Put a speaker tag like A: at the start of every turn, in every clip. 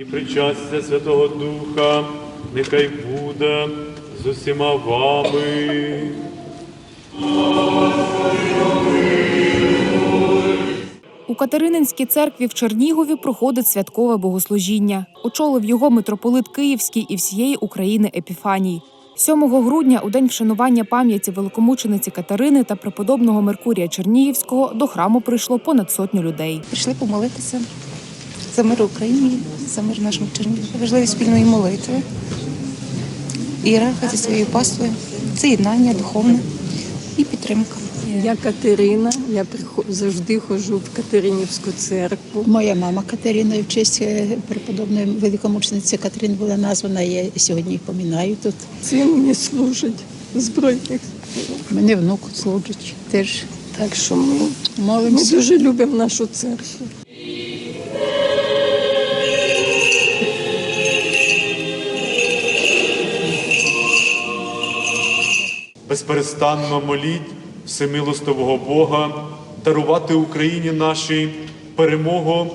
A: і причастя Святого Духа, нехай буде з усіма вами.
B: У Катерининській церкві в Чернігові проходить святкове богослужіння. Очолив його митрополит Київський і всієї України Епіфаній. 7 грудня, у день вшанування пам'яті великомучениці Катерини та преподобного Меркурія Чернігівського, до храму прийшло понад сотню людей.
C: Прийшли помолитися за мир в Україні, за мир нашому Чернігові. Важливість спільної молитви. І зі своєю паствою. Це єднання духовне і підтримка.
D: Я Катерина, я завжди ходжу в Катеринівську церкву.
E: Моя мама Катерина в честь е, преподобної великомучениці Катерини була названа. Я сьогодні поминаю тут.
D: Син мені служить збройних.
E: Мене внук служить теж.
D: Так що ми, ми дуже любимо нашу церкву.
A: Безперестанно моліть всемилостового Бога, дарувати Україні нашій перемогу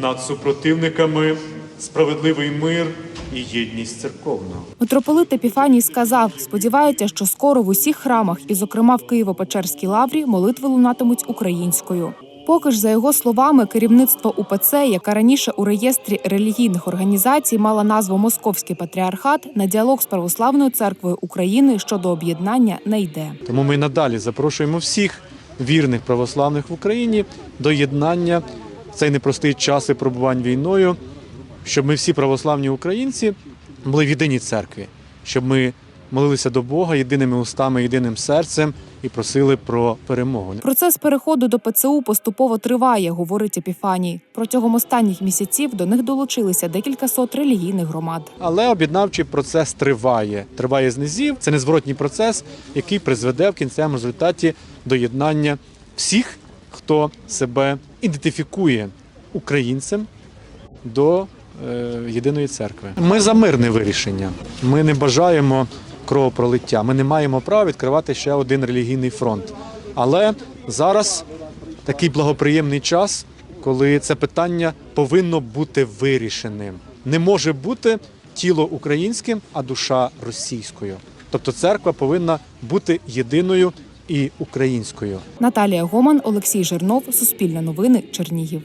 A: над супротивниками, справедливий мир і єдність церковна.
B: Митрополит Епіфаній сказав, сподівається, що скоро в усіх храмах, і, зокрема, в Києво-Печерській лаврі, молитви лунатимуть українською. Поки ж, за його словами, керівництво УПЦ, яка раніше у реєстрі релігійних організацій мала назву Московський патріархат, на діалог з православною церквою України щодо об'єднання не йде.
A: Тому ми надалі запрошуємо всіх вірних православних в Україні до єднання в цей непростий час і пробувань війною, щоб ми всі православні українці були в єдиній церкві, щоб ми молилися до Бога єдиними устами, єдиним серцем і просили про перемогу.
B: Процес переходу до ПЦУ поступово триває, говорить Епіфаній. Протягом останніх місяців до них долучилися декілька сот релігійних громад.
A: Але об'єднавчий процес триває. Триває з низів. Це незворотній процес, який призведе в кінцевому результаті до єднання всіх, хто себе ідентифікує українцем до е, єдиної церкви. Ми за мирне вирішення. Ми не бажаємо кровопролиття. Ми не маємо права відкривати ще один релігійний фронт. Але зараз такий благоприємний час, коли це питання повинно бути вирішеним. Не може бути тіло українським, а душа російською. Тобто церква повинна бути єдиною і українською.
B: Наталія Гоман, Олексій Жирнов, Суспільне новини, Чернігів.